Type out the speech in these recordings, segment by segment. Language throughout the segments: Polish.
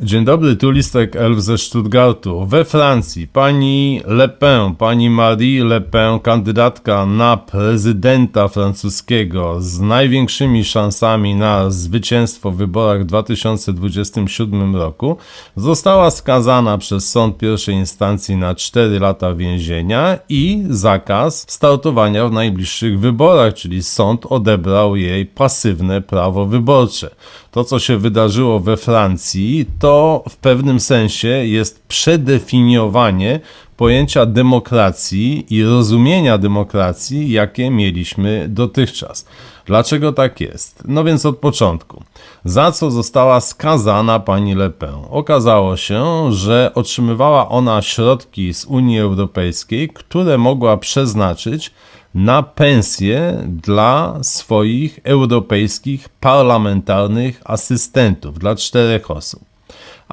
Dzień dobry, tu listek elf ze Stuttgartu. We Francji pani Le Pen, pani Marie Le Pen, kandydatka na prezydenta francuskiego z największymi szansami na zwycięstwo w wyborach w 2027 roku, została skazana przez sąd pierwszej instancji na 4 lata więzienia i zakaz startowania w najbliższych wyborach, czyli sąd odebrał jej pasywne prawo wyborcze. To, co się wydarzyło we Francji, to w pewnym sensie jest przedefiniowanie pojęcia demokracji i rozumienia demokracji, jakie mieliśmy dotychczas. Dlaczego tak jest? No więc od początku. Za co została skazana pani Le Pen? Okazało się, że otrzymywała ona środki z Unii Europejskiej, które mogła przeznaczyć na pensje dla swoich europejskich parlamentarnych asystentów, dla czterech osób.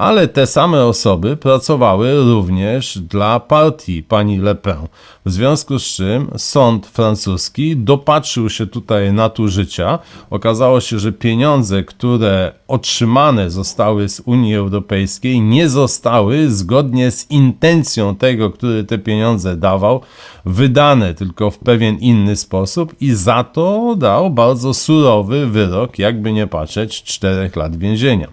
Ale te same osoby pracowały również dla partii pani Le Pen. W związku z czym sąd francuski dopatrzył się tutaj nadużycia. Okazało się, że pieniądze, które otrzymane zostały z Unii Europejskiej, nie zostały zgodnie z intencją tego, który te pieniądze dawał, wydane tylko w pewien inny sposób i za to dał bardzo surowy wyrok, jakby nie patrzeć, czterech lat więzienia.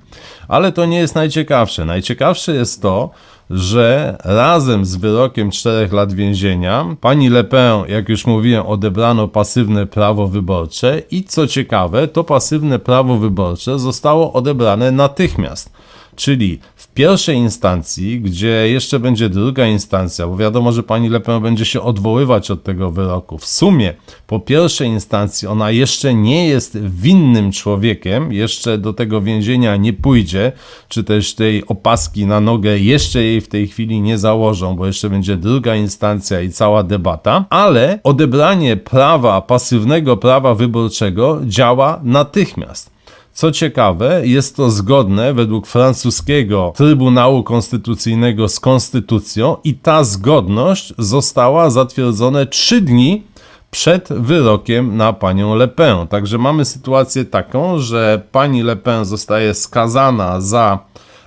Ale to nie jest najciekawsze. Najciekawsze jest to, że razem z wyrokiem 4 lat więzienia pani Le Pen, jak już mówiłem, odebrano pasywne prawo wyborcze i co ciekawe, to pasywne prawo wyborcze zostało odebrane natychmiast. Czyli w pierwszej instancji, gdzie jeszcze będzie druga instancja, bo wiadomo, że pani Le będzie się odwoływać od tego wyroku. W sumie po pierwszej instancji ona jeszcze nie jest winnym człowiekiem, jeszcze do tego więzienia nie pójdzie, czy też tej opaski na nogę jeszcze jej w tej chwili nie założą, bo jeszcze będzie druga instancja i cała debata, ale odebranie prawa, pasywnego prawa wyborczego działa natychmiast. Co ciekawe, jest to zgodne według francuskiego Trybunału Konstytucyjnego z konstytucją i ta zgodność została zatwierdzona trzy dni przed wyrokiem na panią Le Pen. Także mamy sytuację taką, że pani Le Pen zostaje skazana za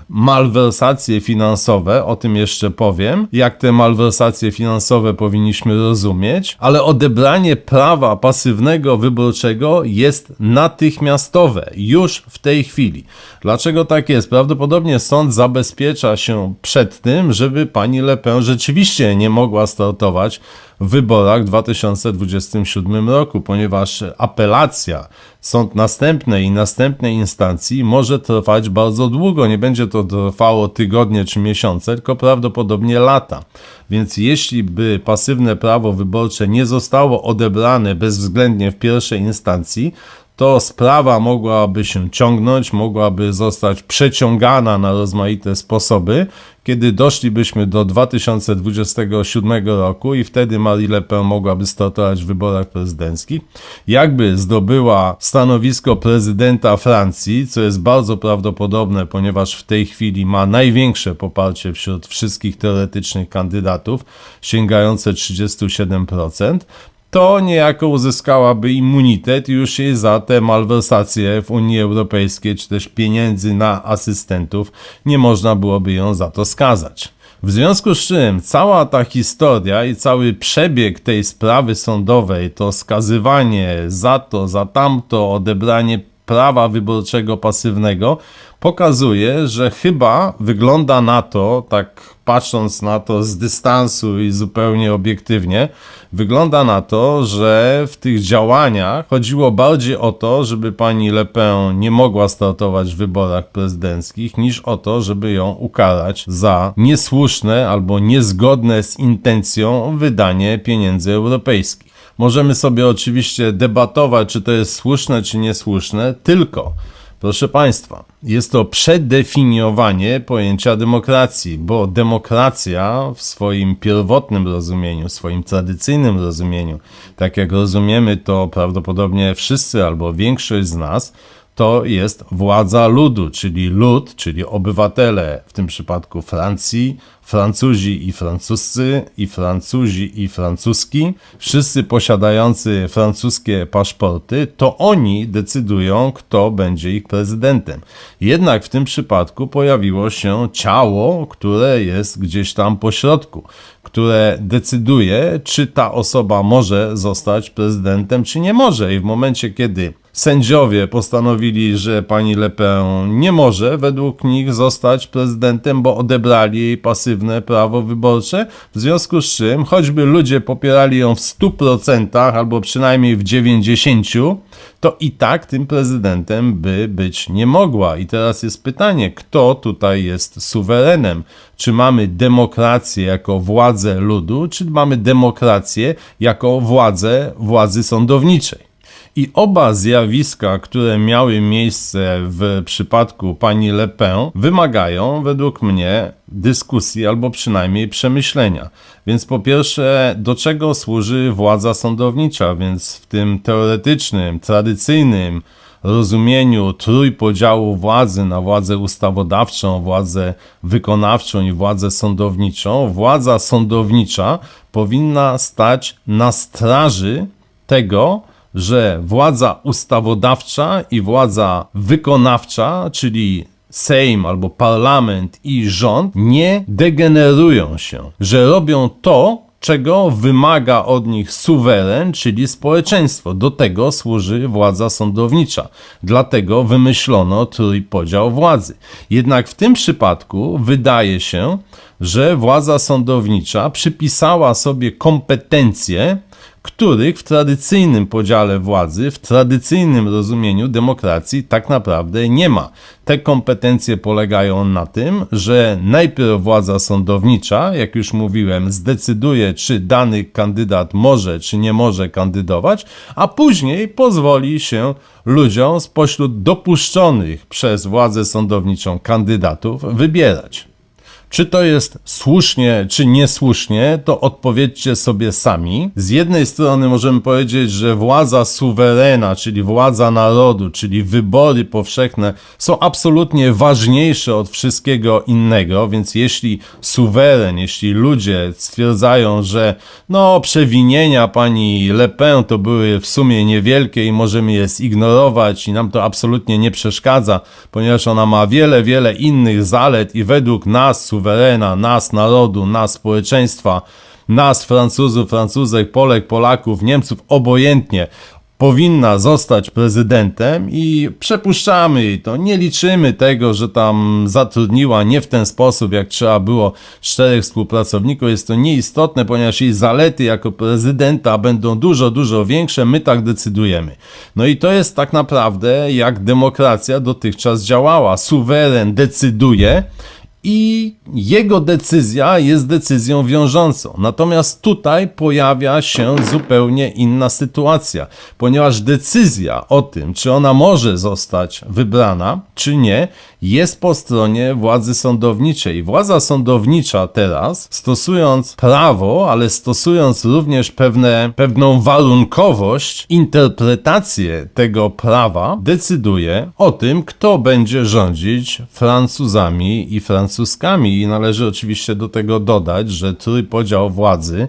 malwersacje finansowe, o tym jeszcze powiem, jak te malwersacje finansowe powinniśmy rozumieć, ale odebranie prawa pasywnego wyborczego jest natychmiastowe, już w tej chwili. Dlaczego tak jest? Prawdopodobnie sąd zabezpiecza się przed tym, żeby pani Le Pen rzeczywiście nie mogła startować w wyborach w 2027 roku, ponieważ apelacja, sąd następnej i następnej instancji może trwać bardzo długo. Nie będzie to trwało tygodnie czy miesiące, tylko prawdopodobnie lata. Więc jeśli by pasywne prawo wyborcze nie zostało odebrane bezwzględnie w pierwszej instancji, to sprawa mogłaby się ciągnąć, mogłaby zostać przeciągana na rozmaite sposoby, kiedy doszlibyśmy do 2027 roku i wtedy Marie Le Pen mogłaby startować w wyborach prezydenckich. Jakby zdobyła stanowisko prezydenta Francji, co jest bardzo prawdopodobne, ponieważ w tej chwili ma największe poparcie wśród wszystkich teoretycznych kandydatów, sięgające 37%, to niejako uzyskałaby immunitet już jej za te malwersacje w Unii Europejskiej, czy też pieniędzy na asystentów, nie można byłoby ją za to skazać. W związku z czym cała ta historia i cały przebieg tej sprawy sądowej, to skazywanie za to, za tamto, odebranie prawa wyborczego pasywnego, pokazuje, że chyba wygląda na to, tak patrząc na to z dystansu i zupełnie obiektywnie, wygląda na to, że w tych działaniach chodziło bardziej o to, żeby pani Le Pen nie mogła startować w wyborach prezydenckich, niż o to, żeby ją ukarać za niesłuszne albo niezgodne z intencją wydanie pieniędzy europejskich. Możemy sobie oczywiście debatować, czy to jest słuszne, czy niesłuszne, tylko Proszę Państwa, jest to przedefiniowanie pojęcia demokracji, bo demokracja w swoim pierwotnym rozumieniu, w swoim tradycyjnym rozumieniu, tak jak rozumiemy to prawdopodobnie wszyscy albo większość z nas, to jest władza ludu, czyli lud, czyli obywatele, w tym przypadku Francji, Francuzi i francuscy, i Francuzi i francuski, wszyscy posiadający francuskie paszporty, to oni decydują, kto będzie ich prezydentem. Jednak w tym przypadku pojawiło się ciało, które jest gdzieś tam po środku, które decyduje, czy ta osoba może zostać prezydentem, czy nie może. I w momencie, kiedy sędziowie postanowili, że pani Le Pen nie może według nich zostać prezydentem, bo odebrali jej pasywne prawo wyborcze, w związku z czym, choćby ludzie popierali ją w 100% albo przynajmniej w 90%, to i tak tym prezydentem by być nie mogła. I teraz jest pytanie, kto tutaj jest suwerenem? Czy mamy demokrację jako władzę ludu, czy mamy demokrację jako władzę władzy sądowniczej? I oba zjawiska, które miały miejsce w przypadku pani Le Pen, wymagają według mnie dyskusji albo przynajmniej przemyślenia. Więc po pierwsze, do czego służy władza sądownicza? Więc w tym teoretycznym, tradycyjnym rozumieniu trójpodziału władzy na władzę ustawodawczą, władzę wykonawczą i władzę sądowniczą, władza sądownicza powinna stać na straży tego, że władza ustawodawcza i władza wykonawcza, czyli Sejm albo parlament i rząd nie degenerują się, że robią to, czego wymaga od nich suweren, czyli społeczeństwo. Do tego służy władza sądownicza. Dlatego wymyślono trójpodział władzy. Jednak w tym przypadku wydaje się, że władza sądownicza przypisała sobie kompetencje, których w tradycyjnym podziale władzy, w tradycyjnym rozumieniu demokracji tak naprawdę nie ma. Te kompetencje polegają na tym, że najpierw władza sądownicza, jak już mówiłem, zdecyduje, czy dany kandydat może, czy nie może kandydować, a później pozwoli się ludziom spośród dopuszczonych przez władzę sądowniczą kandydatów wybierać. Czy to jest słusznie, czy niesłusznie, to odpowiedzcie sobie sami. Z jednej strony możemy powiedzieć, że władza suwerena, czyli władza narodu, czyli wybory powszechne są absolutnie ważniejsze od wszystkiego innego, więc jeśli suweren, jeśli ludzie stwierdzają, że no przewinienia pani Le Pen to były w sumie niewielkie i możemy je zignorować i nam to absolutnie nie przeszkadza, ponieważ ona ma wiele, wiele innych zalet i według nas, suwerena, nas, narodu, nas, społeczeństwa, nas, Francuzów, Francuzek, Polek, Polaków, Niemców, obojętnie, powinna zostać prezydentem i przepuszczamy jej to. Nie liczymy tego, że tam zatrudniła nie w ten sposób, jak trzeba było czterech współpracowników. Jest to nieistotne, ponieważ jej zalety jako prezydenta będą dużo, dużo większe. My tak decydujemy. No i to jest tak naprawdę jak demokracja dotychczas działała. Suweren decyduje, i jego decyzja jest decyzją wiążącą. Natomiast tutaj pojawia się zupełnie inna sytuacja, ponieważ decyzja o tym, czy ona może zostać wybrana, czy nie, jest po stronie władzy sądowniczej. Władza sądownicza teraz, stosując prawo, ale stosując również pewne, pewną warunkowość, interpretację tego prawa, decyduje o tym, kto będzie rządzić Francuzami i Francuskami. I należy oczywiście do tego dodać, że trójpodział władzy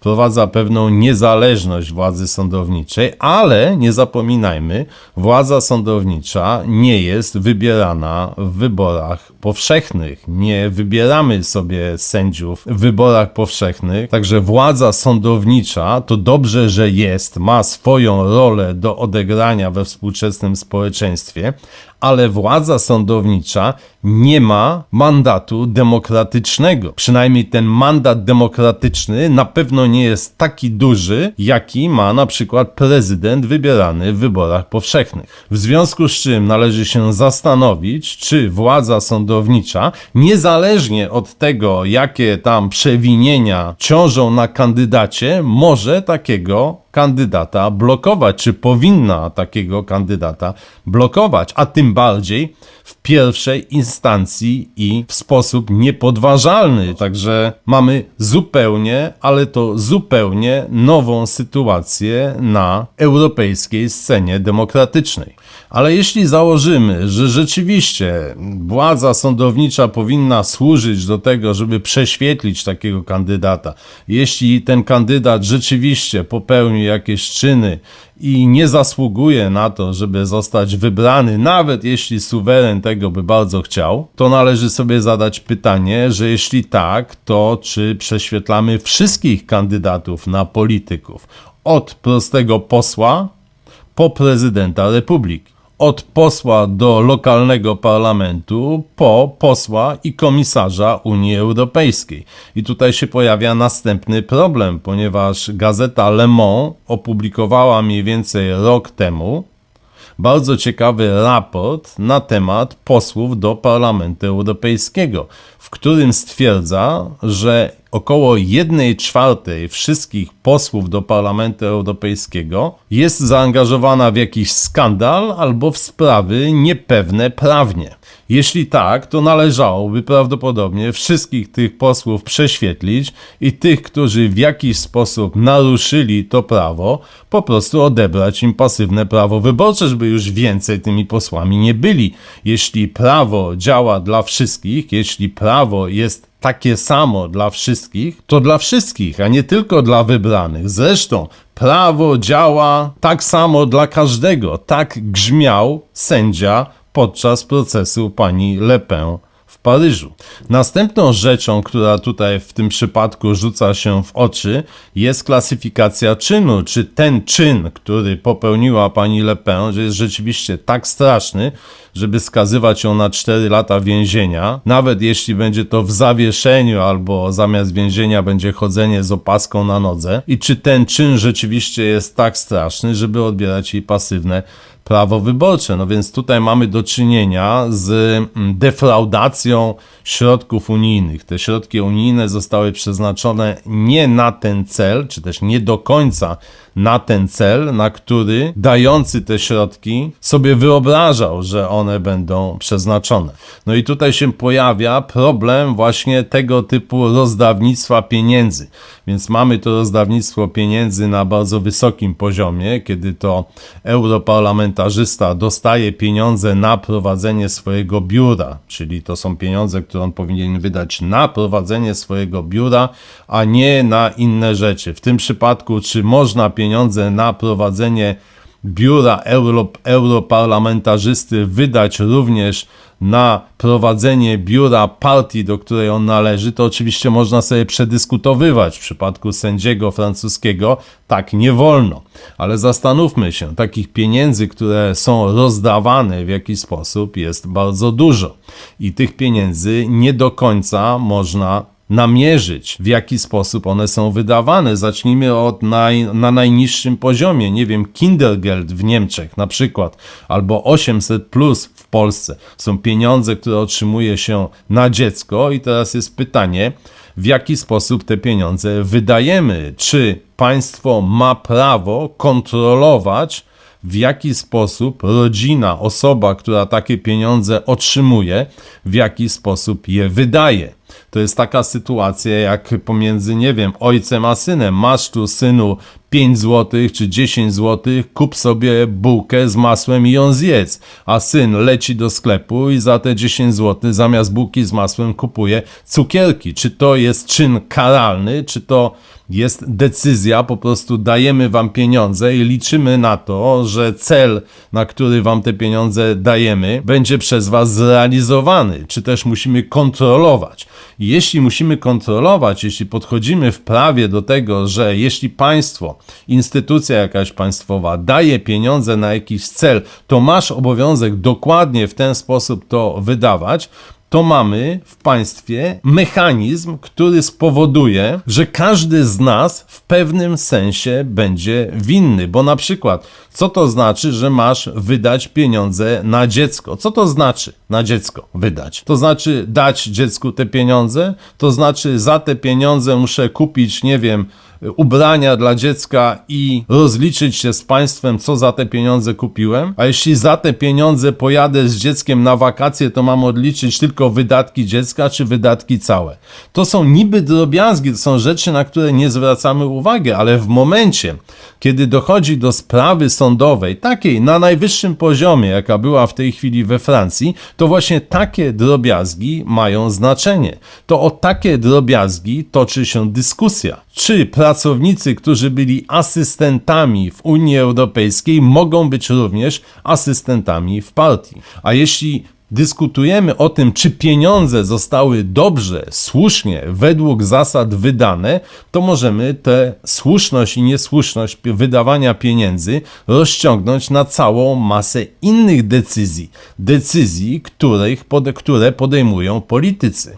wprowadza pewną niezależność władzy sądowniczej, ale nie zapominajmy, władza sądownicza nie jest wybierana w wyborach powszechnych. Nie wybieramy sobie sędziów w wyborach powszechnych, także władza sądownicza to dobrze, że jest, ma swoją rolę do odegrania we współczesnym społeczeństwie, ale władza sądownicza nie ma mandatu demokratycznego. Przynajmniej ten mandat demokratyczny na pewno nie jest taki duży, jaki ma na przykład prezydent wybierany w wyborach powszechnych. W związku z czym należy się zastanowić, czy władza sądownicza, niezależnie od tego, jakie tam przewinienia ciążą na kandydacie, może takiego kandydata blokować, czy powinna takiego kandydata blokować, a tym bardziej w pierwszej instancji i w sposób niepodważalny. Także mamy zupełnie, ale to zupełnie nową sytuację na europejskiej scenie demokratycznej. Ale jeśli założymy, że rzeczywiście władza sądownicza powinna służyć do tego, żeby prześwietlić takiego kandydata, jeśli ten kandydat rzeczywiście popełni jakieś czyny i nie zasługuje na to, żeby zostać wybrany, nawet jeśli suweren tego by bardzo chciał, to należy sobie zadać pytanie, że jeśli tak, to czy prześwietlamy wszystkich kandydatów na polityków, od prostego posła po prezydenta republiki. Od posła do lokalnego parlamentu po posła i komisarza Unii Europejskiej. I tutaj się pojawia następny problem, ponieważ gazeta Le Monde opublikowała mniej więcej rok temu bardzo ciekawy raport na temat posłów do Parlamentu Europejskiego, w którym stwierdza, że około 1 czwartej wszystkich posłów do Parlamentu Europejskiego jest zaangażowana w jakiś skandal albo w sprawy niepewne prawnie. Jeśli tak, to należałoby prawdopodobnie wszystkich tych posłów prześwietlić i tych, którzy w jakiś sposób naruszyli to prawo, po prostu odebrać im pasywne prawo wyborcze, żeby już więcej tymi posłami nie byli. Jeśli prawo działa dla wszystkich, jeśli prawo jest takie samo dla wszystkich, to dla wszystkich, a nie tylko dla wybranych. Zresztą prawo działa tak samo dla każdego. Tak grzmiał sędzia podczas procesu pani Le Pen w Paryżu. Następną rzeczą, która tutaj w tym przypadku rzuca się w oczy, jest klasyfikacja czynu. Czy ten czyn, który popełniła pani Le Pen, jest rzeczywiście tak straszny, żeby skazywać ją na 4 lata więzienia, nawet jeśli będzie to w zawieszeniu albo zamiast więzienia będzie chodzenie z opaską na nodze, i czy ten czyn rzeczywiście jest tak straszny, żeby odbierać jej pasywne prawo wyborcze. No więc tutaj mamy do czynienia z mm, defraudacją środków unijnych. Te środki unijne zostały przeznaczone nie na ten cel, czy też nie do końca na ten cel, na który dający te środki sobie wyobrażał, że one będą przeznaczone. No i tutaj się pojawia problem właśnie tego typu rozdawnictwa pieniędzy. Więc mamy to rozdawnictwo pieniędzy na bardzo wysokim poziomie, kiedy to europarlamentarzysta dostaje pieniądze na prowadzenie swojego biura, czyli to są pieniądze, które on powinien wydać na prowadzenie swojego biura, a nie na inne rzeczy. W tym przypadku, czy można pieniądze na prowadzenie biura euro, europarlamentarzysty wydać również na prowadzenie biura partii, do której on należy, to oczywiście można sobie przedyskutowywać. W przypadku sędziego francuskiego tak nie wolno. Ale zastanówmy się, takich pieniędzy, które są rozdawane w jakiś sposób, jest bardzo dużo. I tych pieniędzy nie do końca można namierzyć, w jaki sposób one są wydawane. Zacznijmy od naj, na najniższym poziomie, nie wiem, Kindergeld w Niemczech na przykład, albo 800 plus w Polsce. Są pieniądze, które otrzymuje się na dziecko i teraz jest pytanie, w jaki sposób te pieniądze wydajemy. Czy państwo ma prawo kontrolować, w jaki sposób rodzina, osoba, która takie pieniądze otrzymuje, w jaki sposób je wydaje. To jest taka sytuacja jak pomiędzy, nie wiem, ojcem a synem. Masz tu synu 5 zł czy 10 zł, kup sobie bułkę z masłem i ją zjedz. A syn leci do sklepu i za te 10 zł zamiast bułki z masłem kupuje cukierki. Czy to jest czyn karalny, czy to jest decyzja, po prostu dajemy wam pieniądze i liczymy na to, że cel, na który wam te pieniądze dajemy, będzie przez was zrealizowany, czy też musimy kontrolować. Jeśli musimy kontrolować, jeśli podchodzimy w prawie do tego, że jeśli państwo, instytucja jakaś państwowa daje pieniądze na jakiś cel, to masz obowiązek dokładnie w ten sposób to wydawać, to mamy w państwie mechanizm, który spowoduje, że każdy z nas w pewnym sensie będzie winny. Bo na przykład, co to znaczy, że masz wydać pieniądze na dziecko? Co to znaczy na dziecko wydać? To znaczy dać dziecku te pieniądze? To znaczy za te pieniądze muszę kupić, nie wiem, ubrania dla dziecka i rozliczyć się z państwem, co za te pieniądze kupiłem. A jeśli za te pieniądze pojadę z dzieckiem na wakacje, to mam odliczyć tylko wydatki dziecka, czy wydatki całe. To są niby drobiazgi, to są rzeczy, na które nie zwracamy uwagi, ale w momencie, kiedy dochodzi do sprawy sądowej, takiej na najwyższym poziomie, jaka była w tej chwili we Francji, to właśnie takie drobiazgi mają znaczenie. To o takie drobiazgi toczy się dyskusja. Czy pracownicy, którzy byli asystentami w Unii Europejskiej, mogą być również asystentami w partii? A jeśli dyskutujemy o tym, czy pieniądze zostały dobrze, słusznie, według zasad wydane, to możemy tę słuszność i niesłuszność wydawania pieniędzy rozciągnąć na całą masę innych decyzji. Decyzji, których, które podejmują politycy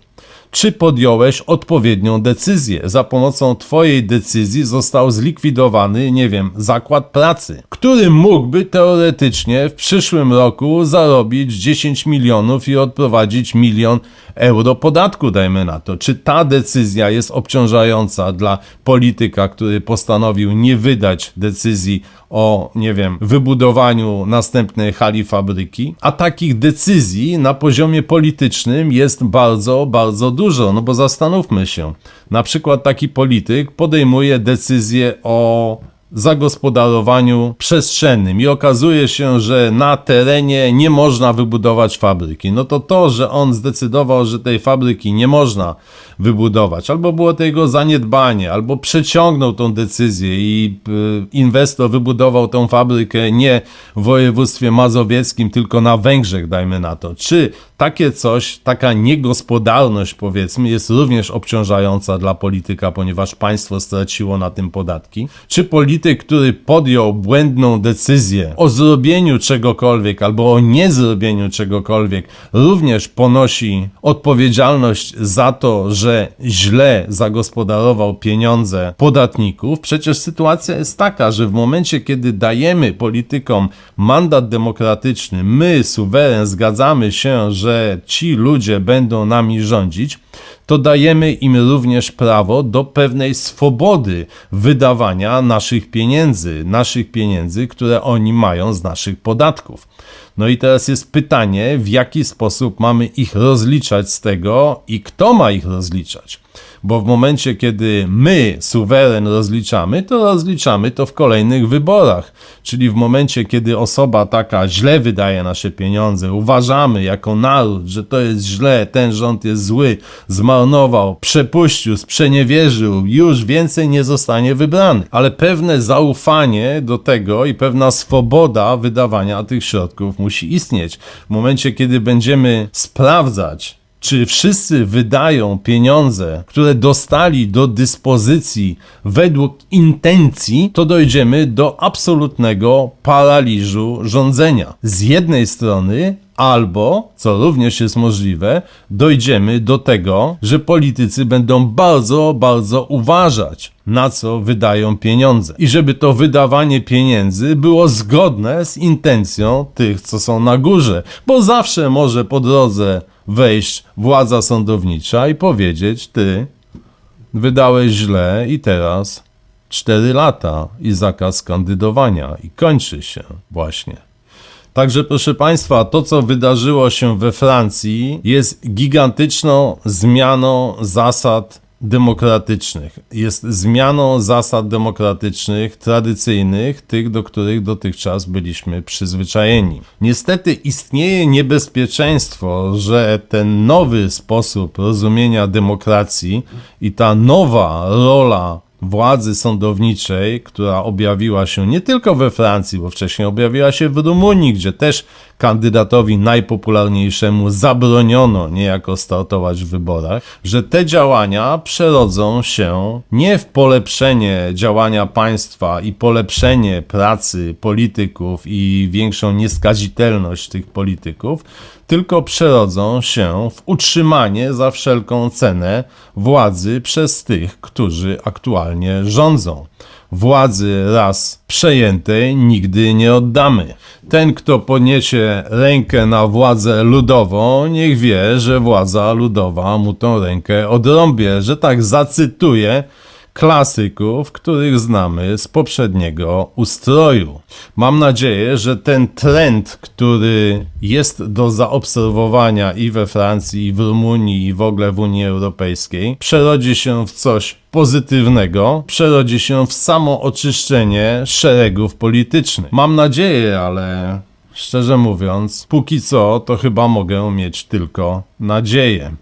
czy podjąłeś odpowiednią decyzję. Za pomocą Twojej decyzji został zlikwidowany, nie wiem, zakład pracy, który mógłby teoretycznie w przyszłym roku zarobić 10 milionów i odprowadzić milion euro podatku, dajmy na to. Czy ta decyzja jest obciążająca dla polityka, który postanowił nie wydać decyzji o, nie wiem, wybudowaniu następnej hali fabryki? A takich decyzji na poziomie politycznym jest bardzo, bardzo dużo. No bo zastanówmy się. Na przykład taki polityk podejmuje decyzję o zagospodarowaniu przestrzennym i okazuje się, że na terenie nie można wybudować fabryki, no to to, że on zdecydował, że tej fabryki nie można wybudować, albo było to jego zaniedbanie, albo przeciągnął tą decyzję i y, inwestor wybudował tą fabrykę nie w województwie mazowieckim, tylko na Węgrzech, dajmy na to. Czy takie coś, taka niegospodarność powiedzmy jest również obciążająca dla polityka, ponieważ państwo straciło na tym podatki? Czy polityk, który podjął błędną decyzję o zrobieniu czegokolwiek albo o niezrobieniu czegokolwiek, również ponosi odpowiedzialność za to, że źle zagospodarował pieniądze podatników? Przecież sytuacja jest taka, że w momencie, kiedy dajemy politykom mandat demokratyczny, my, suweren, zgadzamy się, że ci ludzie będą nami rządzić, to dajemy im również prawo do pewnej swobody wydawania naszych pieniędzy, naszych pieniędzy, które oni mają z naszych podatków. No i teraz jest pytanie, w jaki sposób mamy ich rozliczać z tego i kto ma ich rozliczać bo w momencie, kiedy my, suweren, rozliczamy, to rozliczamy to w kolejnych wyborach. Czyli w momencie, kiedy osoba taka źle wydaje nasze pieniądze, uważamy jako naród, że to jest źle, ten rząd jest zły, zmarnował, przepuścił, sprzeniewierzył, już więcej nie zostanie wybrany. Ale pewne zaufanie do tego i pewna swoboda wydawania tych środków musi istnieć. W momencie, kiedy będziemy sprawdzać, czy wszyscy wydają pieniądze, które dostali do dyspozycji według intencji, to dojdziemy do absolutnego paraliżu rządzenia. Z jednej strony Albo, co również jest możliwe, dojdziemy do tego, że politycy będą bardzo, bardzo uważać, na co wydają pieniądze. I żeby to wydawanie pieniędzy było zgodne z intencją tych, co są na górze, bo zawsze może po drodze wejść władza sądownicza i powiedzieć: Ty wydałeś źle i teraz 4 lata i zakaz kandydowania. I kończy się właśnie. Także proszę Państwa, to co wydarzyło się we Francji jest gigantyczną zmianą zasad demokratycznych. Jest zmianą zasad demokratycznych, tradycyjnych, tych, do których dotychczas byliśmy przyzwyczajeni. Niestety istnieje niebezpieczeństwo, że ten nowy sposób rozumienia demokracji i ta nowa rola władzy sądowniczej, która objawiła się nie tylko we Francji, bo wcześniej objawiła się w Rumunii, gdzie też kandydatowi najpopularniejszemu zabroniono niejako startować w wyborach, że te działania przerodzą się nie w polepszenie działania państwa i polepszenie pracy polityków i większą nieskazitelność tych polityków, tylko przerodzą się w utrzymanie za wszelką cenę władzy przez tych, którzy aktualnie rządzą. Władzy raz przejętej nigdy nie oddamy. Ten, kto podniesie rękę na władzę ludową, niech wie, że władza ludowa mu tą rękę odrąbie, że tak zacytuję klasyków, których znamy z poprzedniego ustroju. Mam nadzieję, że ten trend, który jest do zaobserwowania i we Francji, i w Rumunii, i w ogóle w Unii Europejskiej, przerodzi się w coś pozytywnego, przerodzi się w samo oczyszczenie szeregów politycznych. Mam nadzieję, ale szczerze mówiąc, póki co to chyba mogę mieć tylko nadzieję.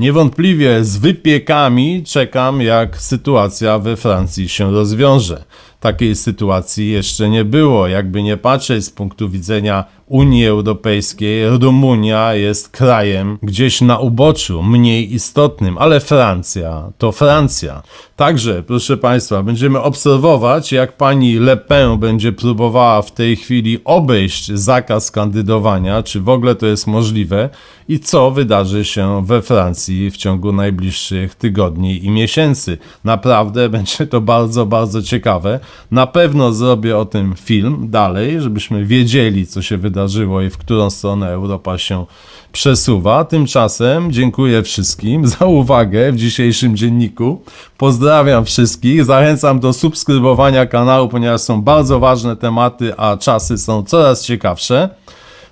Niewątpliwie z wypiekami czekam, jak sytuacja we Francji się rozwiąże. Takiej sytuacji jeszcze nie było. Jakby nie patrzeć z punktu widzenia Unii Europejskiej, Rumunia jest krajem gdzieś na uboczu, mniej istotnym, ale Francja to Francja. Także, proszę Państwa, będziemy obserwować, jak pani Le Pen będzie próbowała w tej chwili obejść zakaz kandydowania, czy w ogóle to jest możliwe i co wydarzy się we W ciągu najbliższych tygodni i miesięcy. Naprawdę będzie to bardzo, bardzo ciekawe. Na pewno zrobię o tym film dalej, żebyśmy wiedzieli, co się wydarzyło i w którą stronę Europa się przesuwa. Tymczasem dziękuję wszystkim za uwagę w dzisiejszym dzienniku. Pozdrawiam wszystkich. Zachęcam do subskrybowania kanału, ponieważ są bardzo ważne tematy, a czasy są coraz ciekawsze.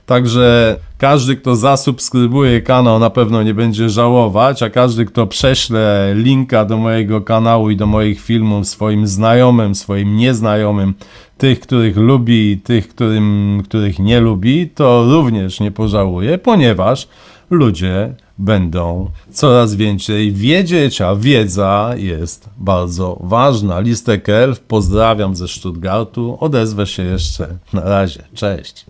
Także każdy, kto zasubskrybuje kanał, na pewno nie będzie żałować, a każdy, kto prześle linka do mojego kanału i do moich filmów swoim znajomym, swoim nieznajomym, tych, których lubi i tych, którym, których nie lubi, to również nie pożałuje, ponieważ ludzie będą coraz więcej wiedzieć, a wiedza jest bardzo ważna. Listek Elf, pozdrawiam ze Stuttgartu, odezwę się jeszcze. Na razie, cześć.